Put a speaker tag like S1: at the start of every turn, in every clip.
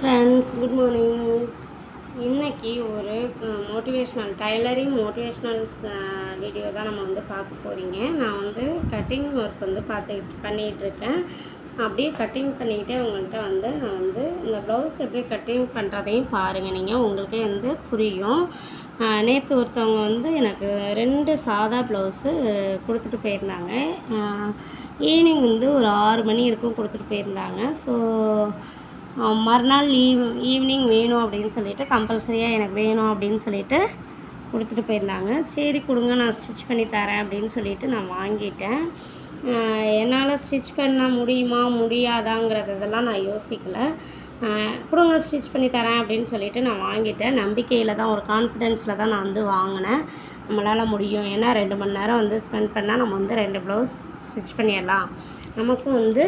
S1: Friends good morning இன்னைக்கு ஒரு motivational tailoring மோட்டிவேஷ்னல்ஸ் video தான் நம்ம வந்து பார்க்க போகிறீங்க நான் வந்து கட்டிங் ஒர்க் வந்து பார்த்துக்கிட்டு பண்ணிகிட்ருக்கேன் அப்படியே கட்டிங் பண்ணிக்கிட்டே உங்கள்கிட்ட வந்து நான் வந்து இந்த ப்ளவுஸ் எப்படி கட்டிங் பண்ணுறதையும் பாருங்கள் நீங்கள் உங்களுக்கே வந்து புரியும். நேற்று ஒருத்தவங்க வந்து எனக்கு ரெண்டு சாதா ப்ளவுஸு கொடுத்துட்டு போயிருந்தாங்க. ஈவினிங் வந்து ஒரு ஆறு மணி இருக்கும் கொடுத்துட்டு போயிருந்தாங்க. ஸோ மறுநாள் ஈவ் ஈவினிங் வேணும் அப்படின்னு சொல்லிட்டு கம்பல்சரியாக எனக்கு வேணும் அப்படின்னு சொல்லிட்டு கொடுத்துட்டு போயிருந்தாங்க. சரி கொடுங்க நான் ஸ்டிச் பண்ணி தரேன் அப்படின்னு சொல்லிட்டு நான் வாங்கிட்டேன். என்னால் ஸ்டிச் பண்ண முடியுமா முடியாதாங்கிறது இதெல்லாம் நான் யோசிக்கலை. கொடுங்க ஸ்டிச் பண்ணி தரேன் அப்படின்னு சொல்லிட்டு நான் வாங்கிட்டேன். நம்பிக்கையில் தான் ஒரு கான்ஃபிடென்ஸில் தான் நான் வந்து வாங்கினேன். நம்மளால் முடியும். ஏன்னா ரெண்டு மணி நேரம் வந்து ஸ்பெண்ட் பண்ணால் நம்ம வந்து ரெண்டு ப்ளவுஸ் ஸ்டிச் பண்ணிடலாம். நமக்கும் வந்து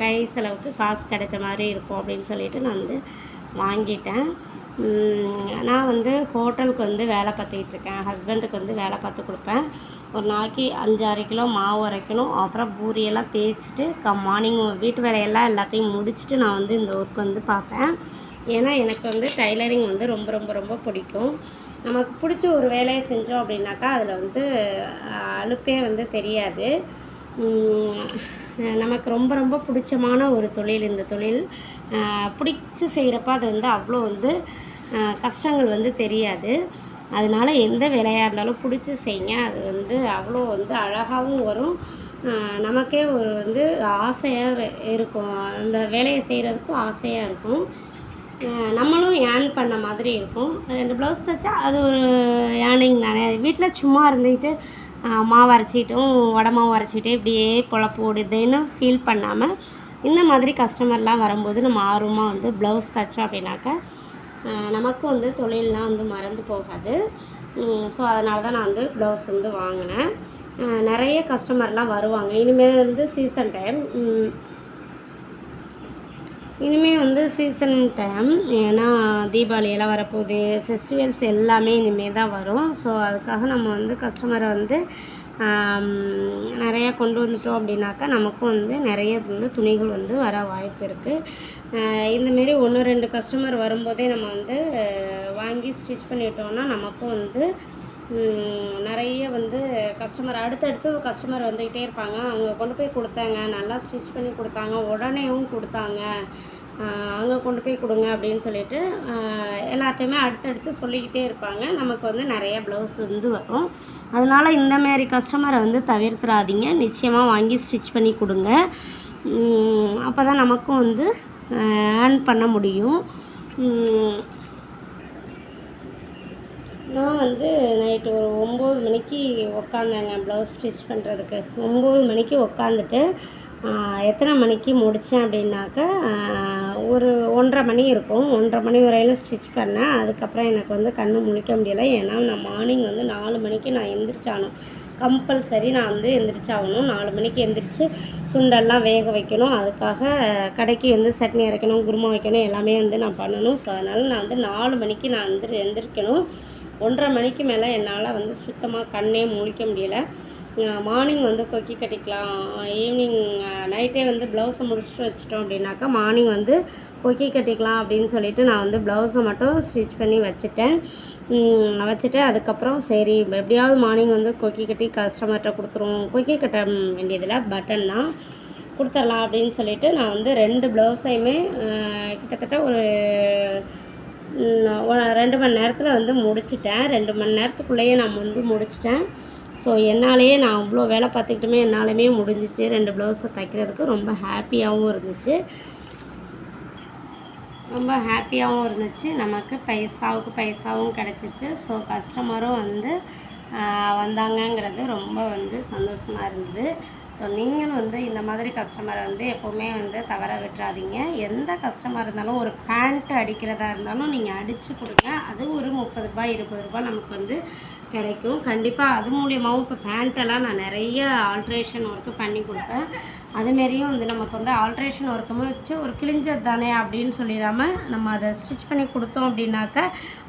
S1: கை செலவுக்கு காசு கிடைச்ச மாதிரி இருக்கும் அப்படின்னு சொல்லிட்டு நான் வந்து வாங்கிட்டேன். நான் வந்து ஹோட்டலுக்கு வந்து வேலை பார்த்துக்கிட்டு இருக்கேன். ஹஸ்பண்டுக்கு வந்து வேலை பார்த்து கொடுப்பேன். ஒரு நாளைக்கு அஞ்சாறு கிலோ மாவு அரைக்கணும். அப்புறம் பூரியெல்லாம் தேய்ச்சிட்டு க மார்னிங் வீட்டு வேலையெல்லாம் எல்லாத்தையும் முடிச்சுட்டு நான் வந்து இந்த ஒர்க் வந்து பார்ப்பேன். ஏன்னா எனக்கு வந்து டைலரிங் வந்து ரொம்ப ரொம்ப ரொம்ப பிடிக்கும். நமக்கு பிடிச்ச ஒரு வேலையை செஞ்சோம் அப்படின்னாக்கா அதில் வந்து அழுப்பே அலுப்பே வந்து தெரியாது. நமக்கு ரொம்ப ரொம்ப பிடிச்சமான ஒரு தொழில் இந்த தொழில். பிடிச்சி செய்கிறப்ப அது வந்து அவ்வளோ வந்து கஷ்டங்கள் வந்து தெரியாது. அதனால எந்த வேலையாக இருந்தாலும் பிடிச்சி செய்யுங்க அது வந்து அவ்வளோ வந்து அழகாகவும் வரும். நமக்கே ஒரு வந்து ஆசையாக இருக்கும். அந்த வேலையை செய்கிறதுக்கும் ஆசையாக இருக்கும். நம்மளும் ஏர்ன் பண்ண மாதிரி இருக்கும். ரெண்டு ப்ளவுஸ் தைச்சா அது ஒரு ஏர்னிங் தானே. வீட்டில் சும்மா இருந்துக்கிட்டு மாவு அரைச்சிட்டும் வடை மாவு அரைச்சிக்கிட்டே இப்படியே பொழப்பு ஓடுதுன்னு ஃபீல் பண்ணாமல் இந்த மாதிரி கஸ்டமர்லாம் வரும்போது நம்ம ஆர்வமாக வந்து ப்ளவுஸ் தைச்சோம் அப்படின்னாக்கா நமக்கு நமக்கும் வந்து தொழிலெலாம் வந்து மறந்து போகாது. ஸோ அதனால தான் நான் வந்து ப்ளவுஸ் வந்து வாங்கினேன். நிறைய கஸ்டமர்லாம் வருவாங்க. இனிமேல் வந்து சீசன் டைம் இனிமேல் வந்து சீசன் டைம் ஏன்னா தீபாவளியெல்லாம் வரப்போகுது ஃபெஸ்டிவல்ஸ் எல்லாமே இனிமேல் தான் வரும். ஸோ அதுக்காக நம்ம வந்து கஸ்டமரை வந்து நிறையா கொண்டு வந்துட்டோம் அப்படின்னாக்கா நமக்கும் வந்து நிறைய வந்து துணிகள் வந்து வர வாய்ப்பு இருக்குது இந்தமாரி ஒன்று ரெண்டு கஸ்டமர் வரும்போதே நம்ம வந்து வாங்கி ஸ்டிச் பண்ணிட்டோம்னா நமக்கும் வந்து நிறைய வந்து கஸ்டமர் அடுத்தடுத்து கஸ்டமர் வந்துக்கிட்டே இருப்பாங்க. அவங்க கொண்டு போய் கொடுத்தாங்க. நல்லா ஸ்டிச் பண்ணி கொடுத்தாங்க. உடனேவும் கொடுத்தாங்க. அங்கே கொண்டு போய் கொடுங்க அப்படின்னு சொல்லிட்டு எல்லாத்தையுமே அடுத்தடுத்து சொல்லிக்கிட்டே இருப்பாங்க. நமக்கு வந்து நிறைய ப்ளவுஸ் வந்து வரும். அதனால் இந்தமாரி கஸ்டமரை வந்து தவிர்த்துறாதீங்க நிச்சயமாக வாங்கி ஸ்டிச் பண்ணி கொடுங்க. அப்போ தான் நமக்கும் வந்து ஏர்ன் பண்ண முடியும். நான் வந்து நைட்டு ஒரு ஒம்பது மணிக்கு உக்காந்தேங்க ப்ளவுஸ் ஸ்டிச் பண்ணுறதுக்கு ஒம்பது மணிக்கு உக்காந்துட்டு எத்தனை மணிக்கு முடித்தேன் அப்படின்னாக்கா ஒரு ஒன்றரை மணி இருக்கும். ஒன்றரை மணி வரையிலும் ஸ்டிச் பண்ணேன். அதுக்கப்புறம் எனக்கு வந்து கண்ணு முழிக்க முடியலை. ஏன்னா நான் மார்னிங் வந்து நாலு மணிக்கு நான் எந்திரிச்சாகணும். கம்பல்சரி நான் வந்து எந்திரிச்சாகணும். நாலு மணிக்கு எந்திரிச்சு சுண்டெல்லாம் வேக வைக்கணும். அதுக்காக கடைக்கு வந்து சட்னி அரைக்கணும் குருமா வைக்கணும் எல்லாமே வந்து நான் பண்ணணும். ஸோ அதனால் நான் வந்து நாலு மணிக்கு நான் எந்திரி எந்திரிக்கணும். ஒன்றரை மணிக்கு மேலே என்னால் வந்து சுத்தமாக கண்ணே முழிக்க முடியலை. மார்னிங் வந்து கொக்கி கட்டிக்கலாம். ஈவினிங் நைட்டே வந்து ப்ளவுஸை முடிச்சுட்டு வச்சிட்டோம் அப்படின்னாக்கா மார்னிங் வந்து கொக்கி கட்டிக்கலாம் அப்படின்னு சொல்லிட்டு நான் வந்து ப்ளவுஸை மட்டும் ஸ்டிச் பண்ணி வச்சுட்டேன். வச்சுட்டு அதுக்கப்புறம் சரி எப்படியாவது மார்னிங் வந்து கொக்கி கட்டி கஸ்டமர்கிட்ட கொடுத்துருவோம். கொக்கி கட்ட வேண்டியதில் பட்டன் தான் கொடுத்துடலாம் அப்படின்னு சொல்லிட்டு நான் வந்து ரெண்டு ப்ளவுஸையுமே கிட்டத்தட்ட ஒரு ரெண்டு மணி நேரத்தில் வந்து முடிச்சிட்டேன். ரெண்டு மணி நேரத்துக்குள்ளேயே நான் வந்து முடிச்சிட்டேன். ஸோ என்னாலேயே நான் அவ்வளோ வேலை பார்த்துக்கிட்டுமே என்னாலுமே முடிஞ்சிச்சு. ரெண்டு ப்ளவுஸை தைக்கிறதுக்கு ரொம்ப ஹாப்பியாகவும் இருந்துச்சு. ரொம்ப ஹாப்பியாகவும் இருந்துச்சு. நமக்கு பைசாவுக்கு பைசாவும் கிடச்சிச்சு. ஸோ கஸ்டமரும் வந்து வந்தாங்கங்கிறது ரொம்ப வந்து சந்தோஷமாக இருந்தது. ஸோ நீங்களும் வந்து இந்த மாதிரி கஸ்டமரை வந்து எப்போவுமே வந்து தவற விட்டுறாதீங்க. எந்த கஸ்டமர் இருந்தாலும் ஒரு பேண்ட் அடிக்கிறதா இருந்தாலும் நீங்கள் அடித்து கொடுங்க. அது ஒரு முப்பது ரூபாய் இருபது ரூபாய் நமக்கு வந்து கிடைக்கும். கண்டிப்பாக அது மூலியமாகவும் இப்போ பேண்ட்டெல்லாம் நான் நிறைய ஆல்ட்ரேஷன் ஒர்க்கு பண்ணி கொடுப்பேன். அதுமாரியும் வந்து நமக்கு வந்து ஆல்ட்ரேஷன் ஒர்க்குமே வச்சு ஒரு கிழிஞ்சது தானே அப்படின்னு சொல்லிடாமல் நம்ம அதை ஸ்டிச் பண்ணி கொடுத்தோம் அப்படின்னாக்கா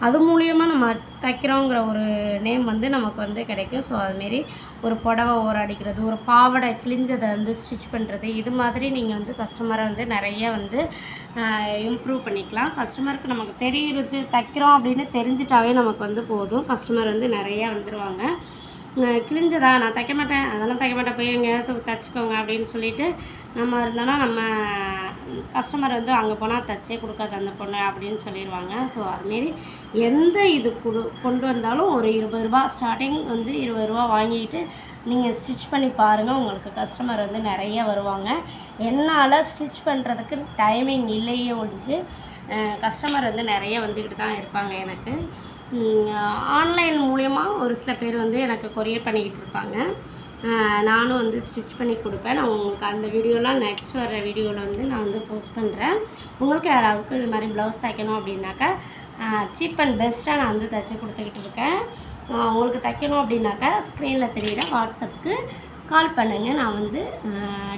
S1: அது மூலியமாக நம்ம தைக்கிறோங்கிற ஒரு நேம் வந்து நமக்கு வந்து கிடைக்கும். ஸோ அதுமாரி ஒரு புடவை ஓர அடிக்கிறது ஒரு பாவாடை கிழிஞ்சதை வந்து ஸ்டிச் பண்ணுறது இது மாதிரி நீங்கள் வந்து கஸ்டமரை வந்து நிறைய வந்து இம்ப்ரூவ் பண்ணிக்கலாம். கஸ்டமருக்கு நமக்கு தெரியுறது தைக்கிறோம் அப்படின்னு தெரிஞ்சிட்டாவே நமக்கு வந்து போதும். கஸ்டமர் வந்து நிறைய வந்துடுவாங்க கிழிஞ்சதா? நான் தைக்க மாட்டேன். அதெல்லாம் தைக்க மாட்டேன். போய் எங்கேயாவது தைச்சிக்கோங்க அப்படின்னு சொல்லிட்டு நம்ம இருந்தோன்னா நம்ம கஸ்டமர் வந்து அங்கே போனால் தைச்சே கொடுக்காது அந்த பொண்ணு அப்படின்னு சொல்லிடுவாங்க. ஸோ அதுமாரி எந்த இது கொடு கொண்டு வந்தாலும் ஒரு இருபது ரூபா ஸ்டார்டிங் வந்து இருபது ரூபா வாங்கிட்டு நீங்கள் ஸ்டிச் பண்ணி பாருங்கள் உங்களுக்கு கஸ்டமர் வந்து நிறைய வருவாங்க. என்னால் ஸ்டிச் பண்ணுறதுக்கு டைமிங் இல்லையே ஒன்று கஸ்டமர் வந்து நிறைய வந்துக்கிட்டு தான் இருப்பாங்க எனக்கு. ஆன்லைன் மூலயமா ஒரு சில பேர் வந்து எனக்கு கொரியர் பண்ணிக்கிட்டு இருப்பாங்க. நானும் வந்து ஸ்டிச் பண்ணி கொடுப்பேன். நான் உங்களுக்கு அந்த வீடியோலாம் நெக்ஸ்ட் வர வீடியோவில் வந்து நான் வந்து போஸ்ட் பண்ணுறேன் உங்களுக்கு யாராவுக்கு இது மாதிரி ப்ளவுஸ் தைக்கணும் அப்படின்னாக்கா சீப் அண்ட் பெஸ்ட்டாக நான் வந்து தைச்சி கொடுத்துக்கிட்டு இருக்கேன். உங்களுக்கு தைக்கணும் அப்படின்னாக்கா ஸ்க்ரீனில் தெரியிற வாட்ஸ்அப்புக்கு கால் பண்ணுங்கள் நான் வந்து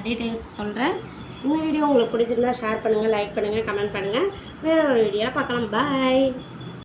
S1: டீட்டெயில்ஸ் சொல்கிறேன் இந்த வீடியோ உங்களுக்கு பிடிச்சிருந்தா ஷேர் பண்ணுங்கள் லைக் பண்ணுங்கள் கமெண்ட் பண்ணுங்கள் வேறு ஒரு வீடியோவில் பார்க்கலாம். பாய்